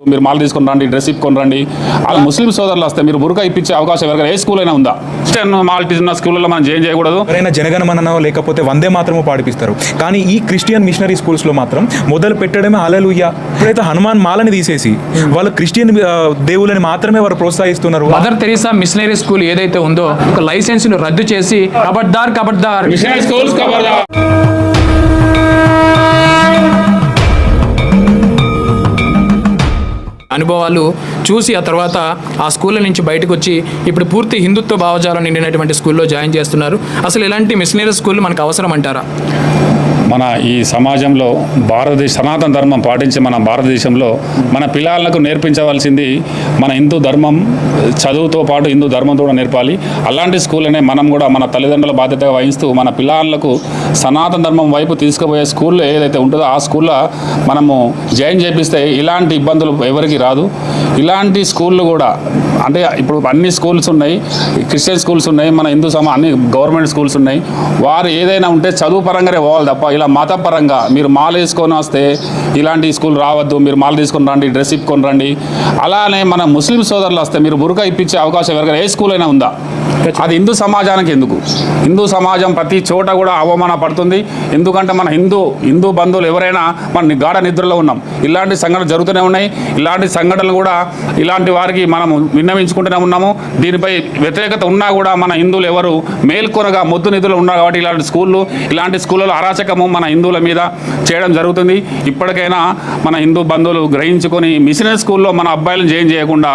మీరు మాల తీసుకొని రండి డ్రెస్ ఇప్పుకొని రండి అలా ముస్లిం సోదరులు వస్తే మీరు బురక ఇప్పించే అవకాశం ఎవరికైనా ఏ స్కూల్ అయినా ఉందా? మాల ఉన్న స్కూల్లో మనం చేంజ్ చేయకూడదు? ఎవరైనా జనగణమననో లేకపోతే వందే మాత్రమో పాడిపిస్తారు. కానీ ఈ క్రిస్టియన్ మిషనరీ స్కూల్స్లో మాత్రం మొదలు పెట్టడమే అలలుయ్య ఇప్పుడైతే హనుమాన్ మాలని తీసేసి వాళ్ళు క్రిస్టియన్ దేవులని మాత్రమే వారు ప్రోత్సహిస్తున్నారు. మదర్ తెరీసా మిషనరీ స్కూల్ ఏదైతే ఉందో ఒక లైసెన్స్ను రద్దు చేసి కబడ్దార్ కబడ్దార్. మిషనరీ స్కూల్స్ కవర్ అనుభవాలు చూసి ఆ తర్వాత ఆ స్కూళ్ళ నుంచి బయటకు వచ్చి ఇప్పుడు పూర్తి హిందుత్వ భావజాలం నిండినటువంటి స్కూల్లో జాయిన్ చేస్తున్నారు. అసలు ఇలాంటి మిషనరీ స్కూల్ మనకు అవసరం అంటారా? మన ఈ సమాజంలో భారతదేశ సనాతన ధర్మం పాటించే మన భారతదేశంలో మన పిల్లలకు నేర్పించవలసింది మన హిందూ ధర్మం చదువుతో పాటు హిందూ ధర్మంతో కూడా నేర్పాలి. అలాంటి స్కూల్నే మనం కూడా మన తల్లిదండ్రుల బాధ్యతగా వహిస్తూ మన పిల్లలకు సనాతన ధర్మం వైపు తీసుకుపోయే స్కూల్లో ఏదైతే ఉంటుందో ఆ స్కూల్లో మనము జాయిన్ చేపిస్తే ఇలాంటి ఇబ్బందులు ఎవరికి రాదు. ఇలాంటి స్కూళ్ళు కూడా అంటే ఇప్పుడు అన్ని స్కూల్స్ ఉన్నాయి క్రిస్టియన్ స్కూల్స్ ఉన్నాయి మన హిందూ సమా అన్ని గవర్నమెంట్ స్కూల్స్ ఉన్నాయి. వారు ఏదైనా ఉంటే చదువు పరంగానే పోవాలి తప్ప ఇలా మతపరంగా మీరు మాల వేసుకొని వస్తే ఇలాంటి స్కూల్ రావద్దు మీరు మాల తీసుకొని రండి డ్రెస్ ఇప్పుకొని రండి. అలానే మన ముస్లిం సోదరులు వస్తే మీరు బురక ఇప్పించే అవకాశం ఎవరికైనా ఏ స్కూల్ అయినా ఉందా? అది హిందూ సమాజానికి ఎందుకు? హిందూ సమాజం ప్రతి చోట కూడా అవమాన పడుతుంది ఎందుకంటే మన హిందూ హిందూ బంధువులు ఎవరైనా మన గాఢ నిద్రలో ఉన్నాం. ఇలాంటి సంఘటనలు జరుగుతూనే ఉన్నాయి. ఇలాంటి సంఘటనలు కూడా ఇలాంటి వారికి మనం విన్నవించుకుంటూనే ఉన్నాము. దీనిపై వ్యతిరేకత ఉన్నా కూడా మన హిందువులు ఎవరు మేల్కొనగా మొద్దు నిధులు ఉన్నారు కాబట్టి ఇలాంటి స్కూళ్ళు ఇలాంటి స్కూళ్ళలో అరాచకము మన హిందువుల మీద చేయడం జరుగుతుంది. ఇప్పటికైనా మన హిందూ బంధువులు గ్రహించుకొని మిషనరీ స్కూల్లో మన అబ్బాయిలను జాయిన్ చేయకుండా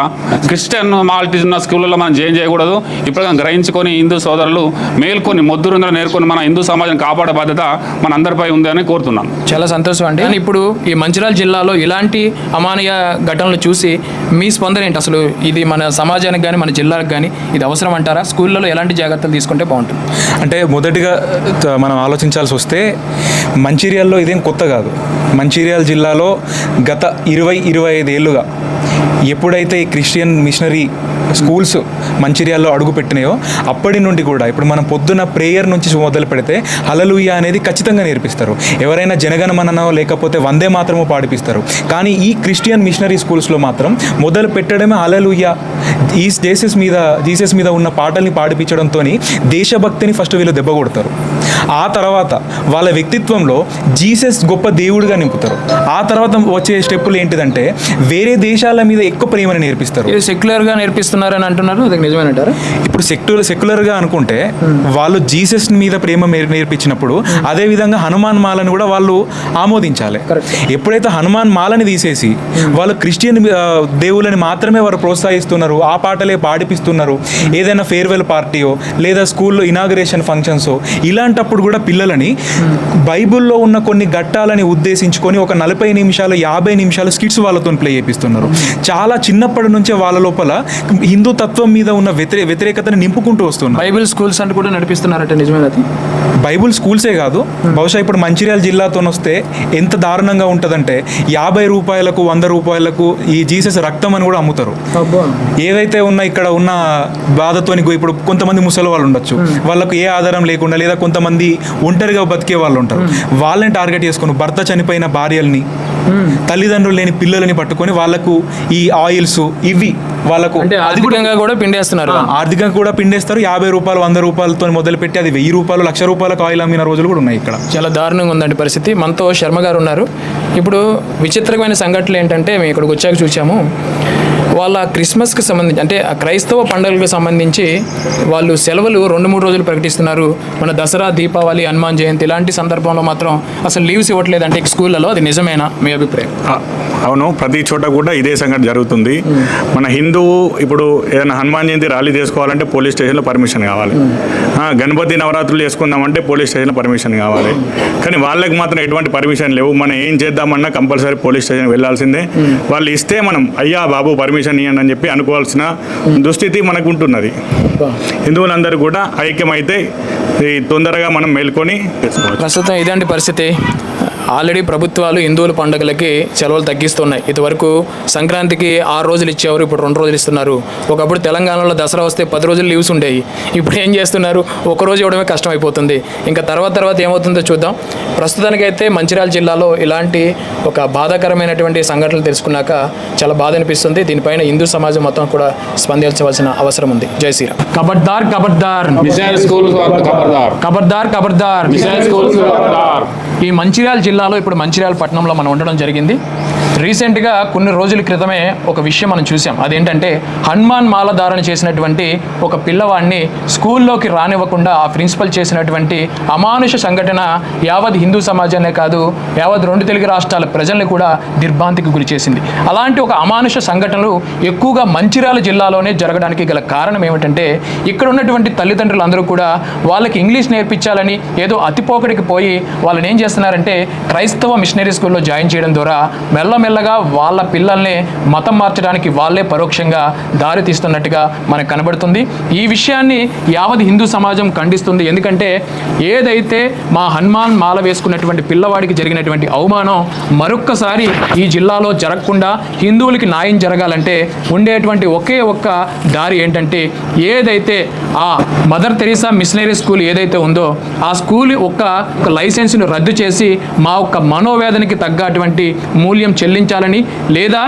క్రిస్టియన్ మాల్టీస్ ఉన్న స్కూళ్ళలో మనం జాయిన్ చేయకూడదు. ఇప్పటికైనా గ్రహించుకొని హిందూ సోదరులు మేల్కొని మొద్దురుందరూ నేర్కొని మన హిందూ సమాజం కాపాడే బాధ్యత మన అందరిపై ఉంది అని కోరుతున్నాను చాలా సంతోషం అండి. ఇప్పుడు ఈ మంచిర్యాల జిల్లాలో ఇలాంటి అమానీయ ఘటనలు చూసి మీ స్పందన ఏంటి? అసలు ఇది మన సమాజానికి కానీ మన జిల్లాకు కానీ ఇది అవసరం అంటారా? స్కూళ్ళలో ఎలాంటి జాగ్రత్తలు తీసుకుంటే బాగుంటుంది? అంటే మొదటిగా మనం ఆలోచించాల్సి వస్తే మంచిర్యాలలో ఇదేం కొత్త కాదు. మంచిర్యాల జిల్లాలో గత ఇరవై ఇరవై ఐదు ఏళ్ళుగా ఎప్పుడైతే ఈ క్రిస్టియన్ మిషనరీ స్కూల్స్ మంచిర్యాలలో అడుగు పెట్టినాయో అప్పటి నుండి కూడా ఇప్పుడు మనం పొద్దున ప్రేయర్ నుంచి మొదలు పెడితే హలలుయ అనేది ఖచ్చితంగా నేర్పిస్తారు. ఎవరైనా జనగణమననో లేకపోతే వందే మాత్రమో పాడిపిస్తారు. కానీ ఈ క్రిస్టియన్ మిషనరీ స్కూల్స్లో మాత్రం మొదలు పెట్టడమే హలలుయ ఈ జేసస్ మీద జీసస్ మీద ఉన్న పాటల్ని పాడిపించడంతో దేశభక్తిని ఫస్ట్ వీళ్ళు దెబ్బ కొడతారు. ఆ తర్వాత వాళ్ళ వ్యక్తిత్వంలో జీసస్ గొప్ప దేవుడిగా నింపుతారు. ఆ తర్వాత వచ్చే స్టెప్పులు ఏంటిదంటే వేరే దేశాల మీద ఎక్కువ ప్రేమని నేర్పిస్తారు. సెక్యులర్గా నేర్పిస్తున్నారని అంటున్నారు? అది నిజమేనంటారా ఇప్పుడు సెక్యులర్ సెక్యులర్గా అనుకుంటే వాళ్ళు జీసస్ మీద ప్రేమ నేర్పించినప్పుడు అదే విధంగా హనుమాన్ మాలను కూడా వాళ్ళు ఆమోదించాలి. ఎప్పుడైతే హనుమాన్ మాలని తీసేసి వాళ్ళు క్రిస్టియన్ దేవులని మాత్రమే వారు ప్రోత్సహిస్తున్నారు ఆ పాటలే పాడిపిస్తున్నారు ఏదైనా ఫేర్వెల్ పార్టీయో లేదా స్కూల్లో ఇనాగరేషన్ ఫంక్షన్సో ఇలాంటప్పుడు కూడా పిల్లలని బైబిల్లో ఉన్న కొన్ని ఘట్టాలని ఉద్దేశించుకొని ఒక నలభై నిమిషాలు యాభై నిమిషాలు స్కిట్స్ వాళ్ళతో ప్లే చేపిస్తున్నారు. చాలా చిన్నప్పటి నుంచే వాళ్ళ లోపల హిందూ తత్వం మీద ఉన్న వ్యతిరే వ్యతిరేకతను నింపుకుంటూ వస్తున్నారు. బైబిల్ స్కూల్స్ అంటే కూడా నడిపిస్తున్నారట నిజమేనది బైబుల్ స్కూల్సే కాదు. బహుశా ఇప్పుడు మంచిర్యాల జిల్లాతో వస్తే ఎంత దారుణంగా ఉంటుందంటే యాభై రూపాయలకు వంద రూపాయలకు ఈ జీసస్ రక్తం అని కూడా అమ్ముతారు. ఏదైతే ఉన్న ఇక్కడ ఉన్న బాధతోని ఇప్పుడు కొంతమంది ముసలి వాళ్ళు ఉండొచ్చు. వాళ్ళకు ఏ ఆధారం లేకుండా లేదా కొంతమంది ఒంటరిగా బతికే వాళ్ళు ఉంటారు వాళ్ళని టార్గెట్ చేసుకుని భర్త చనిపోయిన భార్యల్ని తల్లిదండ్రులు లేని పిల్లలని పట్టుకొని వాళ్ళకు ఈ ఆయిల్స్ ఇవి వాళ్ళకు అంటే ఆర్థికంగా కూడా పిండేస్తున్నారు. ఆర్థికంగా కూడా పిండేస్తారు. యాభై రూపాయలు వంద రూపాయలతో మొదలుపెట్టి అది వెయ్యి రూపాయలు లక్ష రూపాయలకు ఆయిల్ అమ్మిన రోజులు కూడా ఉన్నాయి ఇక్కడ. చాలా దారుణంగా ఉందండి పరిస్థితి. మనతో శర్మ గారు ఉన్నారు. ఇప్పుడు విచిత్రమైన సంఘటనలు ఏంటంటే మేము ఇక్కడికి వచ్చాక చూసాము వాళ్ళ క్రిస్మస్కి సంబంధించి అంటే ఆ క్రైస్తవ పండుగలకు సంబంధించి వాళ్ళు సెలవులు రెండు మూడు రోజులు ప్రకటిస్తున్నారు. మన దసరా దీపావళి హనుమాన్ జయంతి ఇలాంటి సందర్భంలో మాత్రం అసలు లీవ్స్ ఇవ్వట్లేదు అంటే స్కూళ్ళలో అది నిజమేనా? మీ అభిప్రాయం ఆ, అవును ప్రతి చోట కూడా ఇదే సంఘటన జరుగుతుంది. మన హిందువు ఇప్పుడు ఏదైనా హనుమాన్ జయంతి ర్యాలీ చేసుకోవాలంటే పోలీస్ స్టేషన్లో పర్మిషన్ కావాలి. ఆ, గణపతి నవరాత్రులు చేసుకుందామంటే పోలీస్ స్టేషన్లో పర్మిషన్ కావాలి. కానీ వాళ్ళకి మాత్రం ఎటువంటి పర్మిషన్ లేవు. మనం ఏం చేద్దామన్నా కంపల్సరీ పోలీస్ స్టేషన్ వెళ్ళాల్సిందే. వాళ్ళు ఇస్తే మనం అయ్యా బాబు పర్మిషన్ ఇవ్వండి అని చెప్పి అనుకోవాల్సిన దుస్థితి మనకు ఉంటున్నది హిందువులందరూ కూడా ఐక్యమైతే ఈ తొందరగా మనం మేల్కొని చేసుకోవచ్చు ప్రస్తుతం ఇదండి పరిస్థితి? ఆల్రెడీ ప్రభుత్వాలు హిందువుల పండుగలకి సెలవులు తగ్గిస్తున్నాయి. ఇదివరకు సంక్రాంతికి ఆరు రోజులు ఇచ్చేవారు ఇప్పుడు రెండు రోజులు ఇస్తున్నారు. ఒకప్పుడు తెలంగాణలో దసరా వస్తే పది రోజులు లీవ్స్ ఉండేవి. ఇప్పుడు ఏం చేస్తున్నారు? ఒక రోజు ఇవ్వడమే కష్టం అయిపోతుంది ఇంకా తర్వాత తర్వాత ఏమవుతుందో చూద్దాం. ప్రస్తుతానికైతే మంచిర్యాల జిల్లాలో ఇలాంటి ఒక బాధాకరమైనటువంటి సంఘటనలు తెలుసుకున్నాక చాలా బాధ అనిపిస్తుంది. దీనిపైన హిందూ సమాజం మొత్తం కూడా స్పందించవలసిన అవసరం ఉంది. జై శ్రీరామ్. కబర్దార్ కబర్దార్ స్కూల్ ఖబర్దార్ ఈ మంచిర్యాల జిల్లాలో ఇప్పుడు మంచిర్యాల పట్టణంలో మనం ఉండడం జరిగింది. రీసెంట్గా కొన్ని రోజుల క్రితమే ఒక విషయం మనం చూసాం. అదేంటంటే హనుమాన్ మాల ధారణ చేసినటువంటి ఒక పిల్లవాడిని స్కూల్లోకి రానివ్వకుండా ఆ ప్రిన్సిపల్ చేసినటువంటి అమానుష సంఘటన యావత్ హిందూ సమాజాన్నే కాదు యావత్ రెండు తెలుగు రాష్ట్రాల ప్రజల్ని కూడా దిర్భాంతికి గురి చేసింది. అలాంటి ఒక అమానుష సంఘటనలు ఎక్కువగా మంచిర్యాల జిల్లాలోనే జరగడానికి గల కారణం ఏమిటంటే ఇక్కడ ఉన్నటువంటి తల్లిదండ్రులు అందరూ కూడా వాళ్ళకి ఇంగ్లీష్ నేర్పించాలని ఏదో అతిపోకడికి పోయి వాళ్ళని ఏం చేస్తున్నారంటే క్రైస్తవ మిషనరీ స్కూల్లో జాయిన్ చేయడం ద్వారా మెల్లమెల్లగా వాళ్ళ పిల్లల్ని మతం మార్చడానికి వాళ్ళే పరోక్షంగా దారి తీస్తున్నట్టుగా మనకు కనబడుతుంది. ఈ విషయాన్ని యావత్ హిందూ సమాజం ఖండిస్తుంది. ఎందుకంటే ఏదైతే మా హనుమాన్ మాల వేసుకున్నటువంటి పిల్లవాడికి జరిగినటువంటి అవమానం మరొక్కసారి ఈ జిల్లాలో జరగకుండా హిందువులకి న్యాయం జరగాలంటే ఉండేటువంటి ఒకే ఒక్క దారి ఏంటంటే ఏదైతే ఆ మదర్ తెరీసా మిషనరీ స్కూల్ ఏదైతే ఉందో ఆ స్కూల్ ఒక్క లైసెన్స్ను రద్దు చేసి మా ఒక్క మనోవేదనకి తగ్గటువంటి మూల్యం చెల్లి చెల్లించాలని లేదా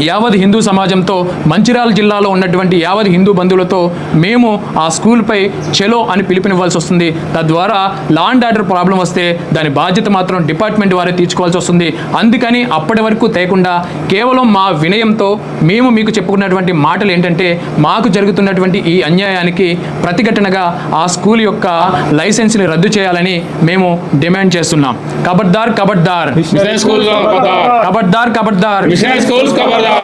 యావత్ హిందూ సమాజంతో మంచిర్యాల జిల్లాలో ఉన్నటువంటి యావత్ హిందూ బంధువులతో మేము ఆ స్కూల్పై చెలో అని పిలుపునివ్వాల్సి వస్తుంది. తద్వారా లా అండ్ ఆర్డర్ ప్రాబ్లం వస్తే దాని బాధ్యత మాత్రం డిపార్ట్మెంట్ వారే తీర్చుకోవాల్సి వస్తుంది. అందుకని అప్పటి వరకు తేకుండా కేవలం మా వినయంతో మేము మీకు చెప్పుకున్నటువంటి మాటలు ఏంటంటే మాకు జరుగుతున్నటువంటి ఈ అన్యాయానికి ప్రతిఘటనగా ఆ స్కూల్ యొక్క లైసెన్స్ని రద్దు చేయాలని మేము డిమాండ్ చేస్తున్నాం. కబడ్దార్ కబడ్దార్. కబడ్దార్. కబడ్దార్ మిషనరీ స్కూల్స్ ఖబర్దార్